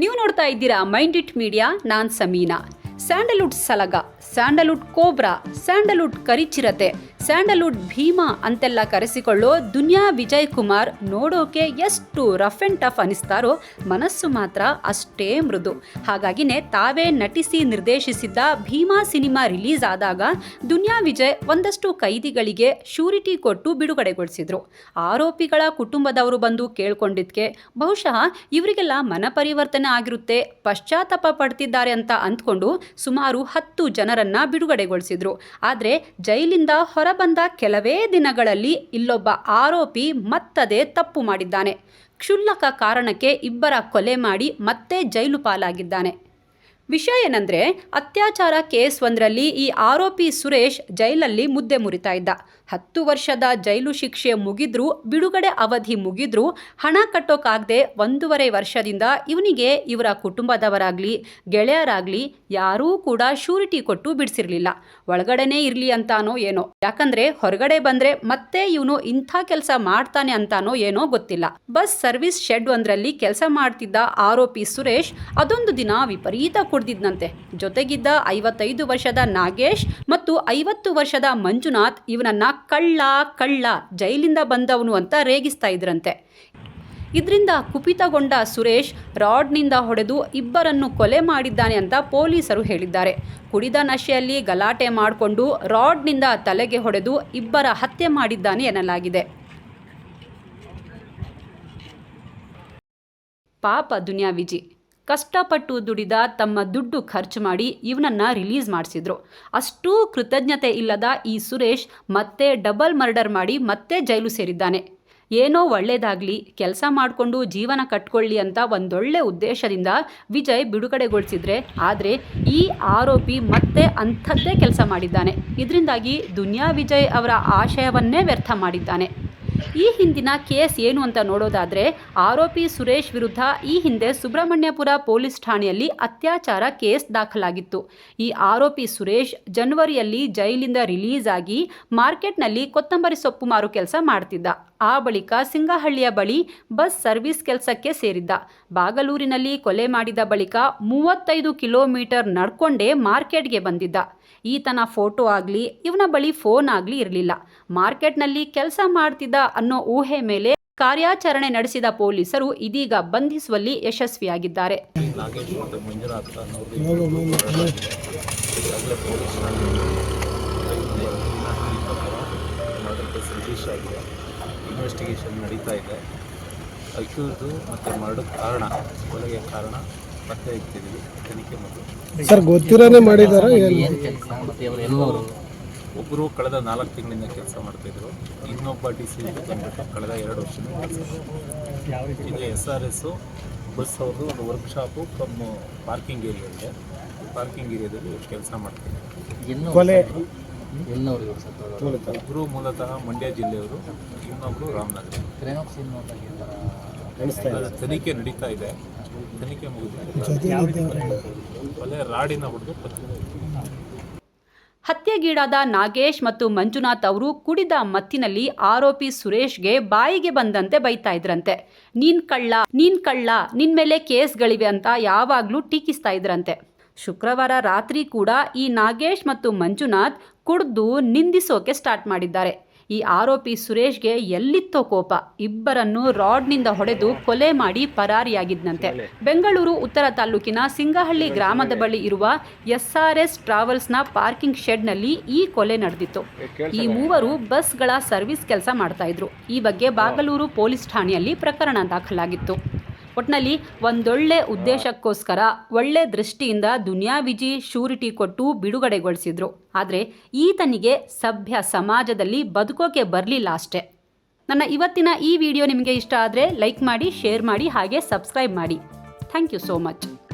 ನೀವು ನೋಡ್ತಾ ಇದ್ದೀರಾ mind it media non Sameena. Sandalwood Salaga Sandalwood Cobra Sandalwood Karichirathe. Sandalwood Bheema ಅಂತೆಲ್ಲ ಕರೆಸಿಕೊಳ್ಳೋ ದುನಿಯಾ ವಿಜಯ್ ಕುಮಾರ್ ನೋಡೋಕೆ ಎಷ್ಟು ರಫ್ ಅಂಡ್ ಟಫ್ ಅನಿಸ್ತಾರೋ ಮನಸ್ಸು ಮಾತ್ರ ಅಷ್ಟೇ ಮೃದು. ಹಾಗಾಗಿನೇ ತಾವೇ ನಟಿಸಿ ನಿರ್ದೇಶಿಸಿದ್ದ ಭೀಮಾ ಸಿನಿಮಾ ರಿಲೀಸ್ ಆದಾಗ ದುನಿಯಾ ವಿಜಯ್ ಒಂದಷ್ಟು ಕೈದಿಗಳಿಗೆ ಶೂರಿಟಿ ಕೊಟ್ಟು ಬಿಡುಗಡೆಗೊಳಿಸಿದ್ರು. ಆರೋಪಿಗಳ ಕುಟುಂಬದವರು ಬಂದು ಕೇಳ್ಕೊಂಡಿದ್ಕೆ, ಬಹುಶಃ ಇವರಿಗೆಲ್ಲ ಮನಪರಿವರ್ತನೆ ಆಗಿರುತ್ತೆ, ಪಶ್ಚಾತ್ತಾಪ ಪಡ್ತಿದ್ದಾರೆ ಅಂತ ಅಂದ್ಕೊಂಡು ಸುಮಾರು ಹತ್ತು ಜನರನ್ನ ಬಿಡುಗಡೆಗೊಳಿಸಿದ್ರು. ಆದರೆ ಜೈಲಿಂದ ಹೊರಬಂದ ಕೆಲವೇ ದಿನಗಳಲ್ಲಿ ಇಲ್ಲೊಬ್ಬ ಆರೋಪಿ ಮತ್ತದೇ ತಪ್ಪು ಮಾಡಿದ್ದಾನೆ. ಕ್ಷುಲ್ಲಕ ಕಾರಣಕ್ಕೆ ಇಬ್ಬರ ಕೊಲೆ ಮಾಡಿ ಮತ್ತೆ ಜೈಲು ಪಾಲಾಗಿದ್ದಾನೆ. ವಿಷಯ ಏನಂದರೆ, ಅತ್ಯಾಚಾರ ಕೇಸ್ ಒಂದರಲ್ಲಿ ಈ ಆರೋಪಿ ಸುರೇಶ್ ಜೈಲಲ್ಲಿ ಮುದ್ದೆ ಮುರಿತಾ ಇದ್ದ. ಹತ್ತು ವರ್ಷದ ಜೈಲು ಶಿಕ್ಷೆ ಮುಗಿದ್ರೂ, ಬಿಡುಗಡೆ ಅವಧಿ ಮುಗಿದ್ರೂ, ಹಣ ಕಟ್ಟೋಕ್ಕಾಗದೆ ಒಂದೂವರೆ ವರ್ಷದಿಂದ ಇವನಿಗೆ ಇವರ ಕುಟುಂಬದವರಾಗಲಿ, ಗೆಳೆಯರಾಗಲಿ ಯಾರೂ ಕೂಡ ಶೂರಿಟಿ ಕೊಟ್ಟು ಬಿಡಿಸಿರ್ಲಿಲ್ಲ. ಒಳಗಡೆನೆ ಇರಲಿ ಅಂತಾನೋ ಏನೋ. ಯಾಕಂದ್ರೆ, ಹೊರಗಡೆ ಬಂದ್ರೆ ಮತ್ತೆ ಇವನು ಇಂಥ ಕೆಲಸ ಮಾಡ್ತಾನೆ ಅಂತಾನೋ ಏನೋ ಗೊತ್ತಿಲ್ಲ. ಬಸ್ ಸರ್ವಿಸ್ ಶೆಡ್ ಒಂದರಲ್ಲಿ ಕೆಲಸ ಮಾಡ್ತಿದ್ದ ಆರೋಪಿ ಸುರೇಶ್ ಅದೊಂದು ದಿನ ವಿಪರೀತ ಕುಡ್ದಿದ್ನಂತೆ ಜೊತೆಗಿದ್ದ ಐವತ್ತೈದು ವರ್ಷದ ನಾಗೇಶ್ ಮತ್ತು ಐವತ್ತು ವರ್ಷದ ಮಂಜುನಾಥ್ ಇವನನ್ನ ಕಳ್ಳ ಕಳ್ಳ ಜೈಲಿಂದ ಬಂದವನು ಅಂತ ರೇಗಿಸ್ತಾ ಇದ್ರಂತೆ. ಇದರಿಂದ ಕುಪಿತಗೊಂಡ ಸುರೇಶ್ ರಾಡ್ನಿಂದ ಹೊಡೆದು ಇಬ್ಬರನ್ನು ಕೊಲೆ ಮಾಡಿದ್ದಾನೆ ಅಂತ ಪೊಲೀಸರು ಹೇಳಿದ್ದಾರೆ. ಕುಡಿದ ನಶೆಯಲ್ಲಿ ಗಲಾಟೆ ಮಾಡಿಕೊಂಡು ರಾಡ್ನಿಂದ ತಲೆಗೆ ಹೊಡೆದು ಇಬ್ಬರ ಹತ್ಯೆ ಮಾಡಿದ್ದಾನೆ ಎನ್ನಲಾಗಿದೆ. ಪಾಪ ದುನಿಯಾ ವಿಜಿ. ಕಷ್ಟಪಟ್ಟು ದುಡಿದ ತಮ್ಮ ದುಡ್ಡು ಖರ್ಚು ಮಾಡಿ ಇವನನ್ನ ರಿಲೀಸ್ ಮಾಡಿಸಿದ್ರು. ಅಷ್ಟೂ ಕೃತಜ್ಞತೆ ಇಲ್ಲದ ಈ ಸುರೇಶ್ ಮತ್ತೆ ಡಬಲ್ ಮರ್ಡರ್ ಮಾಡಿ ಮತ್ತೆ ಜೈಲು ಸೇರಿದ್ದಾನೆ. ಏನೋ ಒಳ್ಳೇದಾಗಲಿ, ಕೆಲಸ ಮಾಡಿಕೊಂಡು ಜೀವನ ಕಟ್ಕೊಳ್ಳಿ ಅಂತ ಒಂದೊಳ್ಳೆ ಉದ್ದೇಶದಿಂದ ವಿಜಯ್ ಬಿಡುಗಡೆಗೊಳಿಸಿದ್ರೆ ಆದರೆ ಈ ಆರೋಪಿ ಮತ್ತೆ ಅಂಥದ್ದೇ ಕೆಲಸ ಮಾಡಿದ್ದಾನೆ. ಇದರಿಂದಾಗಿ ದುನಿಯಾ ವಿಜಯ್ ಅವರ ಆಶಯವನ್ನೇ ವ್ಯರ್ಥ ಮಾಡಿದ್ದಾನೆ. ಈ ಹಿಂದಿನ ಕೇಸ್ ಏನು ಅಂತ ನೋಡೋದಾದ್ರೆ ಆರೋಪಿ ಸುರೇಶ್ ವಿರುದ್ಧ ಈ ಹಿಂದೆ ಸುಬ್ರಹ್ಮಣ್ಯಪುರ ಪೊಲೀಸ್ ಠಾಣೆಯಲ್ಲಿ ಅತ್ಯಾಚಾರ ಕೇಸ್ ದಾಖಲಾಗಿತ್ತು. ಈ ಆರೋಪಿ ಸುರೇಶ್ ಜನವರಿಯಲ್ಲಿ ಜೈಲಿಂದ ರಿಲೀಸ್ ಆಗಿ ಮಾರ್ಕೆಟ್ನಲ್ಲಿ ಕೊತ್ತಂಬರಿ ಸೊಪ್ಪು ಮಾರು ಕೆಲಸ ಮಾಡ್ತಿದ್ದ. ಆ ಬಳಿಕ ಸಿಂಗಹಳ್ಳಿಯ ಬಳಿ ಬಸ್ ಸರ್ವಿಸ್ ಕೆಲಸಕ್ಕೆ ಸೇರಿದ್ದ. ಬಾಗಲೂರಿನಲ್ಲಿ ಕೊಲೆ ಮಾಡಿದ ಬಳಿಕ ಮೂವತ್ತೈದು ಕಿಲೋಮೀಟರ್ ನಡ್ಕೊಂಡೇ ಮಾರ್ಕೆಟ್ಗೆ ಬಂದಿದ್ದ. ಈತನ ಫೋಟೋ ಆಗಲಿ, ಇವನ ಬಳಿ ಫೋನ್ ಆಗಲಿ ಇರಲಿಲ್ಲ. ಮಾರ್ಕೆಟ್ನಲ್ಲಿ ಕೆಲಸ ಮಾಡ್ತಿದ್ದ ಅನ್ನೋ ಊಹೆ ಮೇಲೆ ಕಾರ್ಯಾಚರಣೆ ನಡೆಸಿದ ಪೊಲೀಸರು ಇದೀಗ ಬಂಧಿಸುವಲ್ಲಿ ಯಶಸ್ವಿಯಾಗಿದ್ದಾರೆ. ಇನ್ವೆಸ್ಟಿಗೇಷನ್ ನಡೀತಾ ಇದೆ. ಅಕ್ಯೂಸ್ಡು ಮತ್ತು ಮರ್ಡರ್ ಕಾರಣ ಕೊಲೆಗೆ ಕಾರಣ ಪತ್ತೆ ಇಟ್ಟಿದ್ದೀವಿ. ತನಿಖೆ ಮತ್ತು ಸರ್ ಗೊತ್ತಿರೋನೇ ಮಾಡಿದಾರ ಏನು? ಕೆಲಸ ಮತ್ತು ಅವರು? ಎಲ್ಲವರು ಒಬ್ಬರು ಕಳೆದ ನಾಲ್ಕು ತಿಂಗಳಿಂದ ಕೆಲಸ ಮಾಡ್ತಾಯಿದ್ರು ಇನ್ನೊಬ್ಬ ಡಿ ಸಿ ಬಂದ್ಬಿಟ್ಟು ಕಳೆದ ಎರಡು ವರ್ಷದಿಂದ ಕೆಲಸ ಇದು ಎಸ್ ಆರ್ ಎಸ್ಸು ಬಸ್ ಅವ್ರದ್ದು ಒಂದು ವರ್ಕ್ಶಾಪು ಕಮ್ ಪಾರ್ಕಿಂಗ್ ಏರಿಯಾ ಇದೆ. ಪಾರ್ಕಿಂಗ್ ಏರಿಯಾದಲ್ಲಿ ಕೆಲಸ ಮಾಡ್ತಿದ್ದಾರೆ. ಕೊಲೆ. ಎಲ್ಲವರು ಇವರು ಸತ್ತವರು ಇಬ್ಬರು ಮೂಲತಃ ಮಂಡ್ಯ ಜಿಲ್ಲೆಯವರು ಇನ್ನೊಬ್ಬರು ರಾಮನಗರ. ತನಿಖೆ ನಡೀತಾ ಇದೆ. ತನಿಖೆ ಮುಗಿದ ರಾಡಿನ ಹೊಡೆದು ಹತ್ಯೆಗೀಡಾದ ನಾಗೇಶ್ ಮತ್ತು ಮಂಜುನಾಥ್ ಅವರು ಕುಡಿದ ಮತ್ತಿನಲ್ಲಿ ಆರೋಪಿ ಸುರೇಶ್ಗೆ ಬಾಯಿಗೆ ಬಂದಂತೆ ಬೈತಾ ಇದ್ರಂತೆ. ನೀನ್ ಕಳ್ಳ ನೀನ್ ಕಳ್ಳ ನಿನ್ ಮೇಲೆ ಕೇಸ್ಗಳಿವೆ ಅಂತ ಯಾವಾಗ್ಲೂ ಟೀಕಿಸ್ತಾ ಇದ್ರಂತೆ. ಶುಕ್ರವಾರ ರಾತ್ರಿ ಕೂಡ ಈ ನಾಗೇಶ್ ಮತ್ತು ಮಂಜುನಾಥ್ ಕುಡ್ದು ನಿಂದಿಸೋಕೆ ಸ್ಟಾರ್ಟ್ ಮಾಡಿದ್ದಾರೆ. ಈ ಆರೋಪಿ ಸುರೇಶ್ಗೆ ಎಲ್ಲಿತ್ತೋ ಕೋಪ. ಇಬ್ಬರನ್ನು ರಾಡ್ನಿಂದ ಹೊಡೆದು ಕೊಲೆ ಮಾಡಿ ಪರಾರಿಯಾಗಿದ್ದಂತೆ ಬೆಂಗಳೂರು ಉತ್ತರ ತಾಲೂಕಿನ ಸಿಂಗಹಳ್ಳಿ ಗ್ರಾಮದ ಬಳಿ ಇರುವ ಎಸ್ಆರ್ಎಸ್ ಟ್ರಾವೆಲ್ಸ್ನ ಪಾರ್ಕಿಂಗ್ ಶೆಡ್ನಲ್ಲಿ ಈ ಕೊಲೆ ನಡೆದಿತ್ತು. ಈ ಮೂವರು ಬಸ್ಗಳ ಸರ್ವಿಸ್ ಕೆಲಸ ಮಾಡ್ತಾ ಇದ್ರು. ಈ ಬಗ್ಗೆ ಬಾಗಲೂರು ಪೊಲೀಸ್ ಠಾಣೆಯಲ್ಲಿ ಪ್ರಕರಣ ದಾಖಲಾಗಿತ್ತು. ಒಟ್ನಲ್ಲಿ ಒಂದೊಳ್ಳೆ ಉದ್ದೇಶಕ್ಕೋಸ್ಕರ ಒಳ್ಳೆ ದೃಷ್ಟಿಯಿಂದ ದುನಿಯಾ ವಿಜಿ ಶೂರಿಟಿ ಕೊಟ್ಟು ಬಿಡುಗಡೆಗೊಳಿಸಿದ್ರು. ಆದರೆ ಈತನಿಗೆ ಸಭ್ಯ ಸಮಾಜದಲ್ಲಿ ಬದುಕೋಕೆ ಬರಲಿಲ್ಲ ಅಷ್ಟೇ. ನನ್ನ ಇವತ್ತಿನ ಈ ವಿಡಿಯೋ ನಿಮಗೆ ಇಷ್ಟ ಆದರೆ ಲೈಕ್ ಮಾಡಿ, ಶೇರ್ ಮಾಡಿ, ಹಾಗೆ ಸಬ್ಸ್ಕ್ರೈಬ್ ಮಾಡಿ. Thank you so much.